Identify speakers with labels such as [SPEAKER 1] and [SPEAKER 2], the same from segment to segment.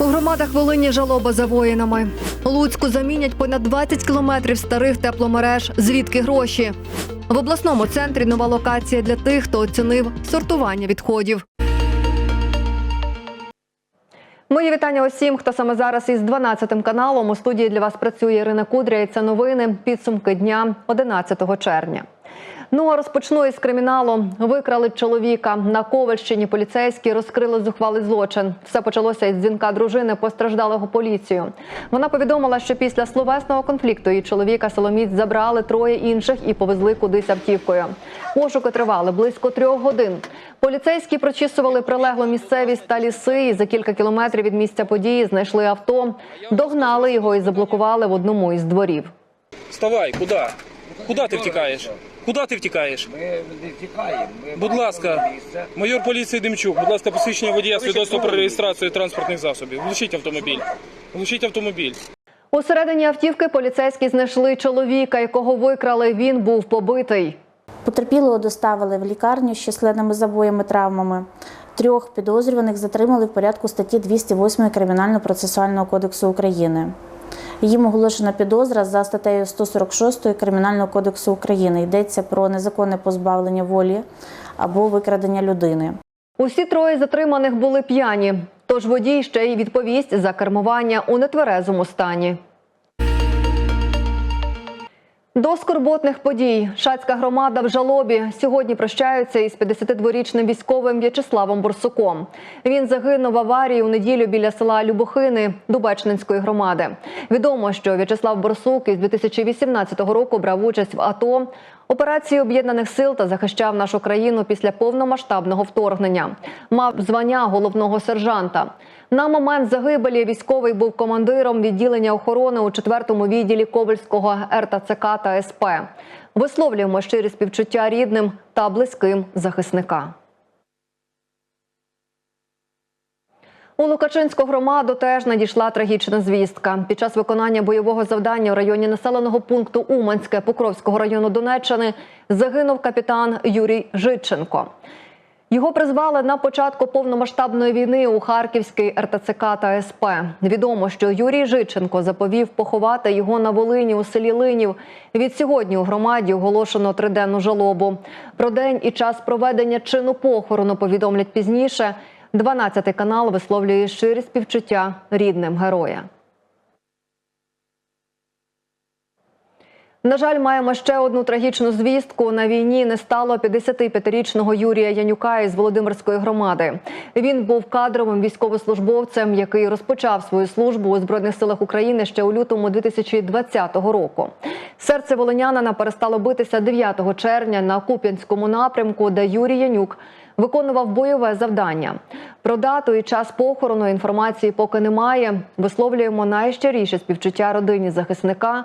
[SPEAKER 1] У громадах Волині жалоба за воїнами. Луцьку замінять понад 20 кілометрів старих тепломереж. Звідки гроші? В обласному центрі нова локація для тих, хто оцінив сортування відходів. Мої вітання усім, хто саме зараз із 12 каналом. У студії для вас працює Ірина Кудря. І це новини. Підсумки дня 11 червня. Ну а розпочну із криміналу. Викрали чоловіка на Ковальщині. Поліцейські розкрили зухвалий злочин. Все почалося із дзвінка дружини постраждалого поліцію. Вона повідомила, що після словесного конфлікту її чоловіка Соломіць забрали троє інших і повезли кудись автівкою. Пошуки тривали близько трьох годин. Поліцейські прочісували прилеглу місцевість та ліси. І за кілька кілометрів від місця події знайшли авто, догнали його і заблокували в одному із дворів.
[SPEAKER 2] Вставай, куди? Куди ти втікаєш? Куди ти втікаєш?
[SPEAKER 3] Ми не втікаємо. Ми
[SPEAKER 2] Будь ласка,
[SPEAKER 3] місце.
[SPEAKER 2] майор поліції Демчук, будь ласка, посвідчення водія свідоцтво про реєстрацію транспортних засобів. Влучіть автомобіль. Влучіть автомобіль.
[SPEAKER 1] У середині автівки поліцейські знайшли чоловіка, якого викрали. Він був побитий.
[SPEAKER 4] Потерпілого доставили в лікарню з численними забоями травмами. Трьох підозрюваних затримали в порядку статті 208 Кримінально-процесуального кодексу України. Їм оголошена підозра за статтею 146 Кримінального кодексу України. Йдеться про незаконне позбавлення волі або викрадення людини.
[SPEAKER 1] Усі троє затриманих були п'яні. Тож водій ще й відповість за кермування у нетверезому стані. До скорботних подій Шацька громада в жалобі сьогодні прощаються із 52-річним військовим В'ячеславом Борсуком. Він загинув в аварії у неділю біля села Любохини Дубечнинської громади. Відомо, що В'ячеслав Борсук із 2018 року брав участь в АТО, операції об'єднаних сил та захищав нашу країну після повномасштабного вторгнення. Мав звання головного сержанта. На момент загибелі військовий був командиром відділення охорони у 4-му відділі Ковальського РТЦК та СП. Висловлюємо щирі співчуття рідним та близьким захисника. У Лукачинську громаду теж надійшла трагічна звістка. Під час виконання бойового завдання у районі населеного пункту Уманське Покровського району Донеччини загинув капітан Юрій Житченко. Його призвали на початку повномасштабної війни у Харківський РТЦК та СП. Відомо, що Юрій Жиченко заповів поховати його на Волині у селі Линів. Від сьогодні у громаді оголошено триденну жалобу. Про день і час проведення чину похорону повідомлять пізніше. 12 канал висловлює щирі співчуття рідним героя. На жаль, маємо ще одну трагічну звістку. На війні не стало 55-річного Юрія Янюка із Володимирської громади. Він був кадровим військовослужбовцем, який розпочав свою службу у збройних силах України ще у лютому 2020 року. Серце волинянина перестало битися 9 червня на Куп'янському напрямку, де Юрій Янюк виконував бойове завдання. Про дату і час похорону інформації поки немає. Висловлюємо найщиріше співчуття родині захисника.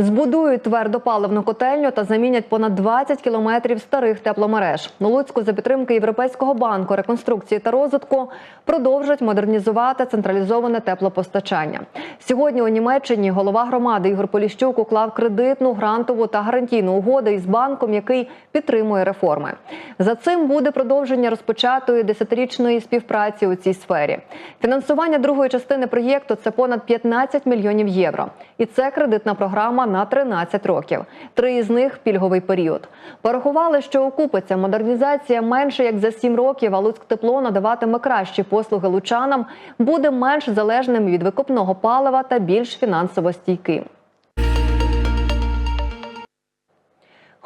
[SPEAKER 1] Збудують твердопаливну котельню та замінять понад 20 кілометрів старих тепломереж. На Луцьку за підтримки Європейського банку реконструкції та розвитку продовжать модернізувати централізоване теплопостачання. Сьогодні у Німеччині голова громади Ігор Поліщук уклав кредитну, грантову та гарантійну угоди із банком, який підтримує реформи. За цим буде продовження розпочатої десятирічної співпраці у цій сфері. Фінансування другої частини проєкту це понад 15 мільйонів євро. І це кредитна програма на 13 років. Три із них пільговий період. Порахували, що окупиться модернізація менше як за 7 років, а Луцьктепло надаватиме кращі послуги лучанам, буде менш залежним від викопного палива та більш фінансово стійким.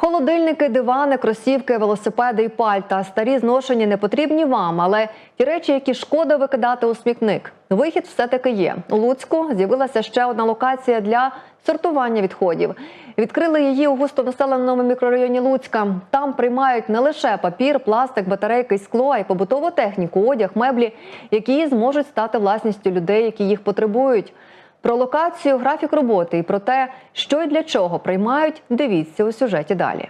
[SPEAKER 1] Холодильники, дивани, кросівки, велосипеди і пальта. Старі зношені не потрібні вам, але ті речі, які шкода викидати у смітник. Вихід все-таки є. У Луцьку з'явилася ще одна локація для сортування відходів. Відкрили її у густонаселеному мікрорайоні Луцька. Там приймають не лише папір, пластик, батарейки, скло, а й побутову техніку, одяг, меблі, які зможуть стати власністю людей, які їх потребують. Про локацію, графік роботи і про те, що і для чого приймають, дивіться у сюжеті далі.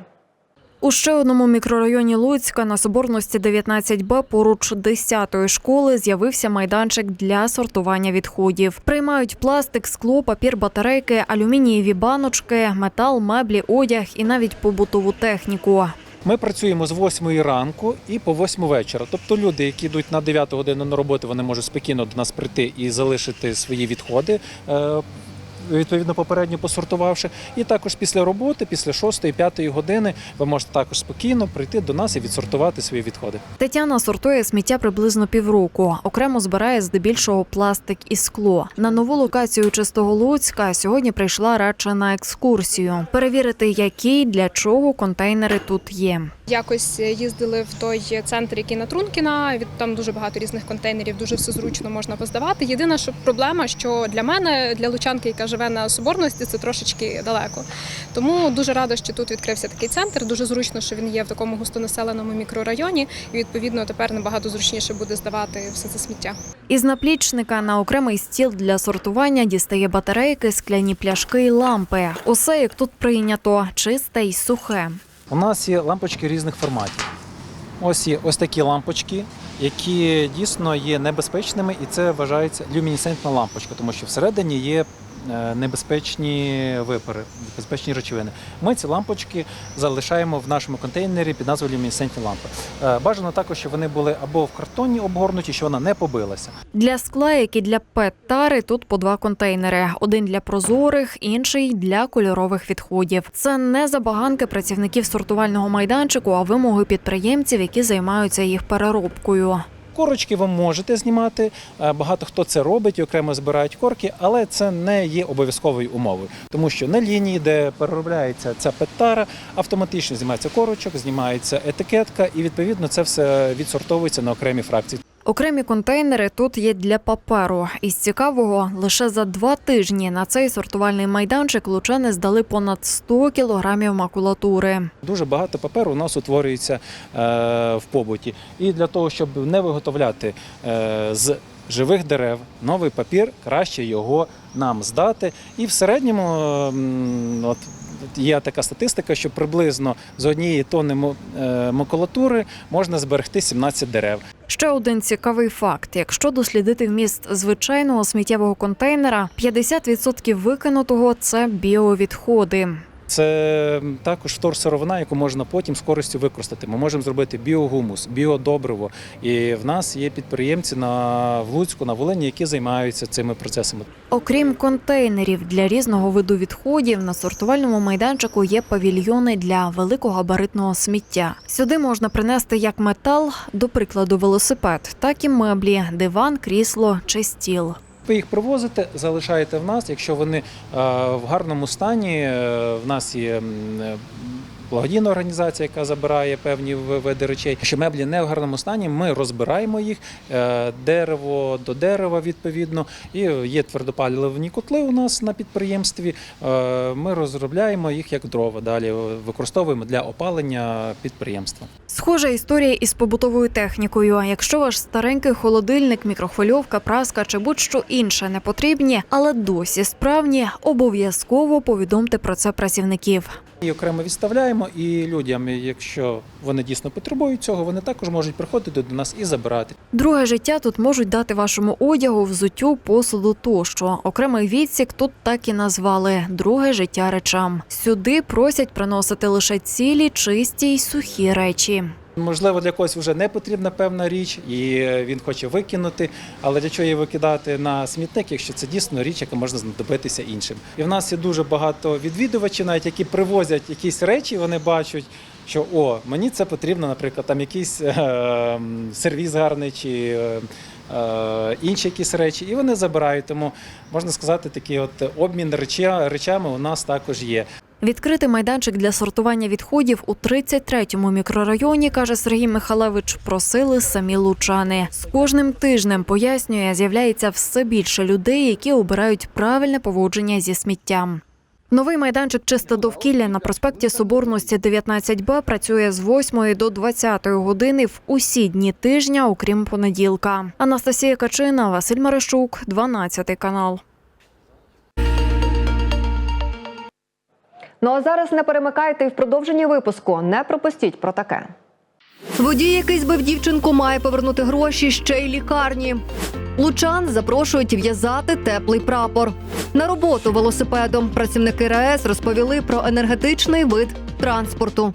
[SPEAKER 5] У ще одному мікрорайоні Луцька на Соборності 19Б поруч 10-ї школи з'явився майданчик для сортування відходів. Приймають пластик, скло, папір, батарейки, алюмінієві баночки, метал, меблі, одяг і навіть побутову техніку.
[SPEAKER 6] Ми працюємо з 8 ранку і по 8 вечора. Тобто люди, які йдуть на 9 годину на роботу, вони можуть спокійно до нас прийти і залишити свої відходи. Відповідно, попередньо посортувавши, і також після роботи, після 6-5 години, ви можете також спокійно прийти до нас і відсортувати свої відходи.
[SPEAKER 5] Тетяна сортує сміття приблизно півроку. Окремо збирає здебільшого пластик і скло. На нову локацію чистого Луцька сьогодні прийшла радше на екскурсію. Перевірити, які для чого контейнери тут є.
[SPEAKER 7] Якось їздили в той центр, який на Трункіна. Від там дуже багато різних контейнерів, дуже все зручно можна поздавати. Єдина що проблема, що для мене, для лучанки, яка живе на соборності, це трошечки далеко. Тому дуже рада, що тут відкрився такий центр. Дуже зручно, що він є в такому густонаселеному мікрорайоні, і відповідно тепер набагато зручніше буде здавати все це сміття.
[SPEAKER 5] Із наплічника на окремий стіл для сортування дістає батарейки, скляні пляшки і лампи. Усе як тут прийнято, чисте й сухе.
[SPEAKER 6] У нас є лампочки різних форматів. Ось є ось такі лампочки, які дійсно є небезпечними, і це вважається люмінесцентна лампочка, тому що всередині є небезпечні випари, небезпечні речовини. Ми ці лампочки залишаємо в нашому контейнері під назвою люмінесцентні лампи. Е, Бажано також, щоб вони були або в картоні обгорнуті, щоб вона не побилася.
[SPEAKER 5] Для скла, як і для пет-тари, тут по два контейнери: один для прозорих, інший для кольорових відходів. Це не забаганки працівників сортувального майданчику, а вимоги підприємців, які займаються їх переробкою.
[SPEAKER 6] Корочки ви можете знімати. е, Багато хто це робить і окремо збирають корки, але це не є обов'язковою умовою, тому що на лінії, де переробляється ця петара, автоматично знімається корочок, знімається етикетка, і відповідно це все відсортовується на окремі фракції.
[SPEAKER 5] Окремі контейнери тут є для паперу. Із цікавого, лише за два тижні на цей сортувальний майданчик лучани здали понад 100 кілограмів макулатури.
[SPEAKER 6] Дуже багато паперу у нас утворюється е, в побуті. І для того, щоб не виготовляти е, з живих дерев новий папір, краще його нам здати. І в середньому от, є така статистика, що приблизно з однієї тонни е, макулатури можна зберегти 17 дерев.
[SPEAKER 5] Ще один цікавий факт: якщо дослідити вміст звичайного сміттєвого контейнера, 50% викинутого це біовідходи.
[SPEAKER 6] Це також вторсировина, яку можна потім з користю використати. Ми можемо зробити біогумус, біодобриво. І в нас є підприємці на в Луцьку, на Волині, які займаються цими процесами.
[SPEAKER 5] Окрім контейнерів для різного виду відходів, на сортувальному майданчику є павільйони для великогабаритного сміття. Сюди можна принести як метал, до прикладу, велосипед, так і меблі, диван, крісло чи стіл.
[SPEAKER 6] Ви їх привозите, залишаєте в нас. Якщо вони е, в гарному стані, е, в нас є е, благодійна організація, яка забирає певні види речей. Якщо меблі не в гарному стані, ми розбираємо їх дерево до дерева відповідно. І є твердопалювальні котли у нас на підприємстві. Ми розробляємо їх як дрова. Далі використовуємо для опалення підприємства.
[SPEAKER 5] Схожа історія із побутовою технікою. Якщо ваш старенький холодильник, мікрохвильовка, праска чи будь-що інше не потрібні, але досі справні, обов'язково повідомте про це працівників.
[SPEAKER 6] І окремо відставляємо, і людям, якщо вони дійсно потребують цього, вони також можуть приходити до нас і забирати.
[SPEAKER 5] Друге життя тут можуть дати вашому одягу, взуттю, посуду тощо. Окремий відсік тут так і назвали друге життя речам. Сюди просять приносити лише цілі, чисті й сухі речі.
[SPEAKER 6] Можливо, для когось вже не потрібна певна річ, і він хоче викинути. Але для чого її викидати на смітник, якщо це дійсно річ, яка можна знадобитися іншим? І в нас є дуже багато відвідувачів, навіть які привозять якісь речі, вони бачать. Що о, мені це потрібно, наприклад, там якийсь е, м, сервіз гарний чи е, е, інші якісь речі, і вони забирають. Тому можна сказати, такий от обмін речами у нас також є.
[SPEAKER 5] Відкрити майданчик для сортування відходів у 33-му мікрорайоні, каже Сергій Михалевич, просили самі лучани. З кожним тижнем пояснює, з'являється все більше людей, які обирають правильне поводження зі сміттям. Новий майданчик чисте довкілля на проспекті Соборності 19Б працює з 8 до 20 години в усі дні тижня, окрім понеділка. Анастасія Качина, Василь Марищук, 12 канал.
[SPEAKER 1] Ну а зараз не перемикайте і в продовженні випуску не пропустіть про таке. Водій, який збив дівчинку, має повернути гроші ще й лікарні. Лучан запрошують в'язати теплий прапор. На роботу велосипедом працівники РАЕС розповіли про енергетичний вид транспорту.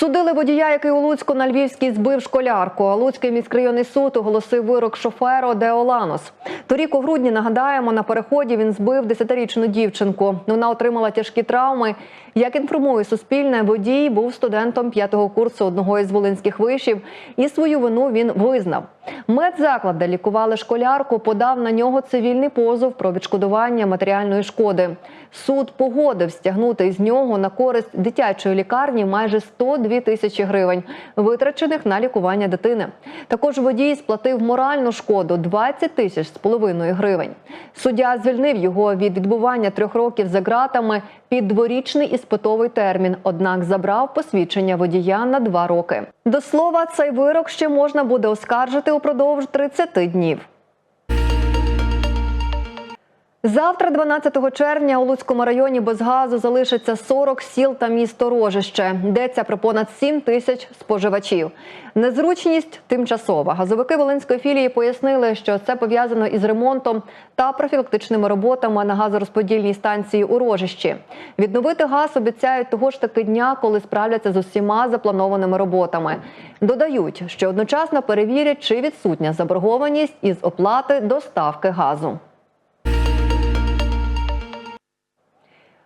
[SPEAKER 1] Судили водія, який у Луцьку на Львівській збив школярку. Луцький міськрайонний суд оголосив вирок шоферу Деоланос. Торік у грудні нагадаємо, на переході він збив 10-річну дівчинку. Вона отримала тяжкі травми. Як інформує Суспільне, водій був студентом п'ятого курсу одного із волинських вишів, і свою вину він визнав. Медзаклад, де лікували школярку, подав на нього цивільний позов про відшкодування матеріальної шкоди. Суд погодив стягнути із нього на користь дитячої лікарні майже 102 тисячі гривень, витрачених на лікування дитини. Також водій сплатив моральну шкоду 20 тисяч з половиною гривень. Суддя звільнив його від відбування трьох років за ґратами під дворічний іспитовий термін, однак забрав посвідчення водія на два роки. До слова, цей вирок ще можна буде оскаржити упродовж 30 днів. Завтра, 12 червня, у Луцькому районі без газу залишиться 40 сіл та місто Рожище. Йдеться про понад 7 тисяч споживачів. Незручність тимчасова. Газовики Волинської філії пояснили, що це пов'язано із ремонтом та профілактичними роботами на газорозподільній станції у Рожищі. Відновити газ обіцяють того ж таки дня, коли справляться з усіма запланованими роботами. Додають, що одночасно перевірять, чи відсутня заборгованість із оплати доставки газу.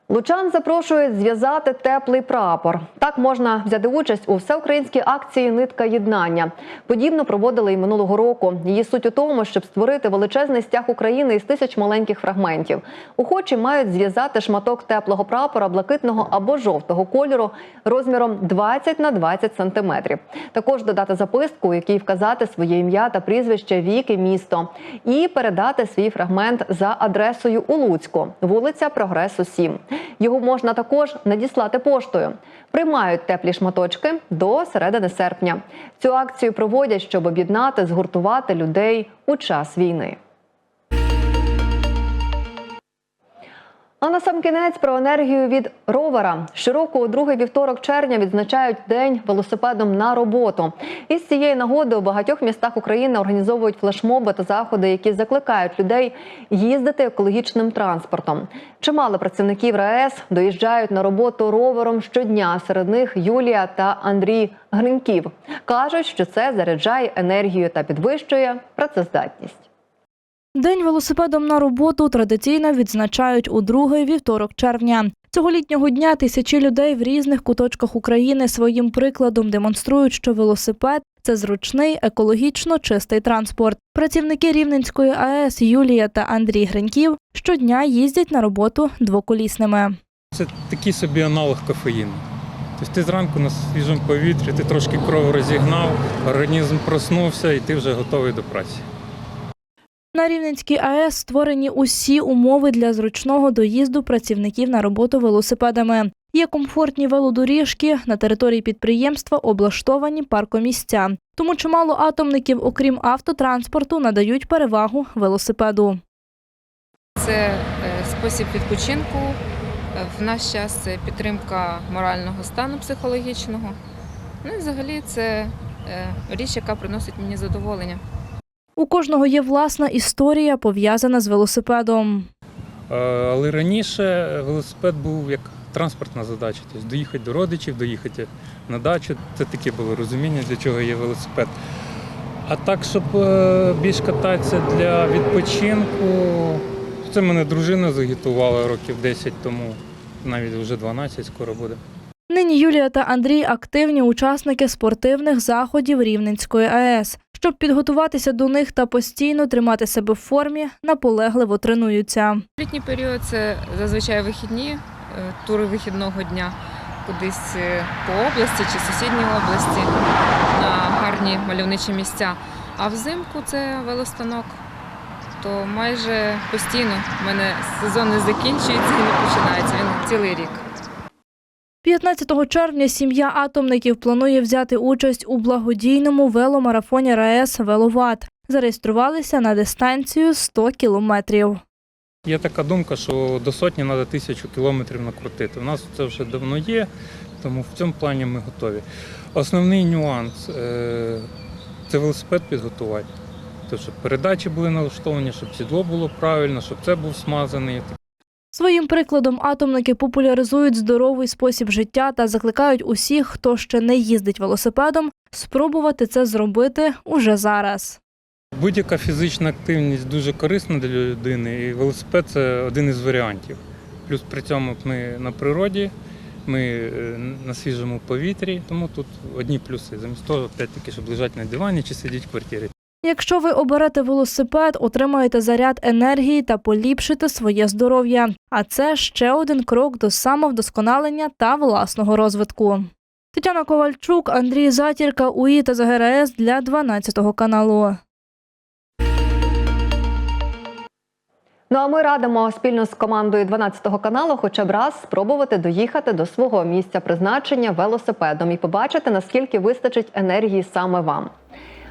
[SPEAKER 1] Лучан запрошують зв'язати теплий прапор. Так можна взяти участь у всеукраїнській акції Нитка єднання. Подібно проводили і минулого року. Її суть у тому, щоб створити величезний стяг України із тисяч маленьких фрагментів. Охочі мають зв'язати шматок теплого прапора блакитного або жовтого кольору розміром 20 на 20 сантиметрів. Також додати записку, у якій вказати своє ім'я та прізвище, вік і місто, і передати свій фрагмент за адресою у Луцьку, вулиця Прогресу 7. Його можна також надіслати поштою. Приймають теплі шматочки до середини серпня. Цю акцію проводять, щоб об'єднати, згуртувати людей у час війни. А на сам кінець про енергію від ровера. Щороку у другий вівторок червня відзначають день велосипедом на роботу. Із цієї нагоди у багатьох містах України організовують флешмоби та заходи, які закликають людей їздити екологічним транспортом. Чимало працівників РаЕС доїжджають на роботу ровером щодня. Серед них Юлія та Андрій Гриньків кажуть, що це заряджає енергію та підвищує працездатність.
[SPEAKER 8] День велосипедом на роботу традиційно відзначають у другий вівторок червня. Цього літнього дня тисячі людей в різних куточках України своїм прикладом демонструють, що велосипед це зручний, екологічно чистий транспорт. Працівники Рівненської АЕС Юлія та Андрій Гриньків щодня їздять на роботу двоколісними.
[SPEAKER 9] Це такий собі аналог кофеїну. Тобто ти зранку на свіжому повітрі, ти трошки кров розігнав, організм проснувся і ти вже готовий до праці.
[SPEAKER 8] На Рівненській АЕС створені усі умови для зручного доїзду працівників на роботу велосипедами. Є комфортні велодоріжки, на території підприємства облаштовані паркомісця. Тому чимало атомників, окрім автотранспорту, надають перевагу велосипеду.
[SPEAKER 10] Це е, спосіб відпочинку. Е, В наш час це підтримка морального стану психологічного. Ну і взагалі це е, річ, яка приносить мені задоволення.
[SPEAKER 8] У кожного є власна історія, пов'язана з велосипедом.
[SPEAKER 9] Е, Але раніше велосипед був як транспортна задача. Тобто доїхати до родичів, доїхати на дачу. Це таке було розуміння, для чого є велосипед. А так, щоб е, більш кататися для відпочинку, це мене дружина загітувала років 10 тому, навіть вже 12 скоро буде.
[SPEAKER 8] Нині Юлія та Андрій активні учасники спортивних заходів Рівненської АЕС. Щоб підготуватися до них та постійно тримати себе в формі, наполегливо тренуються.
[SPEAKER 10] Літній період це зазвичай вихідні, е, тури вихідного дня кудись е, по області чи сусідній області на гарні мальовничі місця. А взимку це велостанок. То майже постійно в мене сезон не закінчується і не починається. Він цілий рік.
[SPEAKER 8] 15 червня сім'я атомників планує взяти участь у благодійному веломарафоні РаЕС Веловат. Зареєструвалися на дистанцію 100 кілометрів.
[SPEAKER 9] Є така думка, що до сотні треба тисячу кілометрів накрутити. У нас це вже давно є, тому в цьому плані ми готові. Основний нюанс е, це велосипед підготувати. Тобто, щоб передачі були налаштовані, щоб сідло було правильно, щоб це був смазаний.
[SPEAKER 8] Своїм прикладом атомники популяризують здоровий спосіб життя та закликають усіх, хто ще не їздить велосипедом, спробувати це зробити уже зараз.
[SPEAKER 9] Будь-яка фізична активність дуже корисна для людини, і велосипед це один із варіантів. Плюс при цьому ми на природі, ми е, на свіжому повітрі, тому тут одні плюси. Замість того, опять-таки, щоб лежати на дивані чи сидіти в квартирі.
[SPEAKER 8] Якщо ви оберете велосипед, отримаєте заряд енергії та поліпшите своє здоров'я. А це ще один крок до самовдосконалення та власного розвитку. Тетяна Ковальчук, Андрій Затірка, УІ та ЗГРС для 12 каналу.
[SPEAKER 1] Ну а ми радимо спільно з командою 12 каналу хоча б раз спробувати доїхати до свого місця призначення велосипедом і побачити, наскільки вистачить енергії саме вам.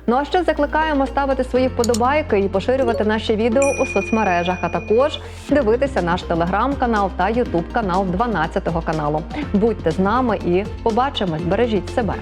[SPEAKER 1] Ну а ще закликаємо ставити свої вподобайки і поширювати наші відео у соцмережах, а також дивитися наш телеграм-канал та ютуб канал 12 каналу. Будьте з нами і побачимось. Бережіть себе.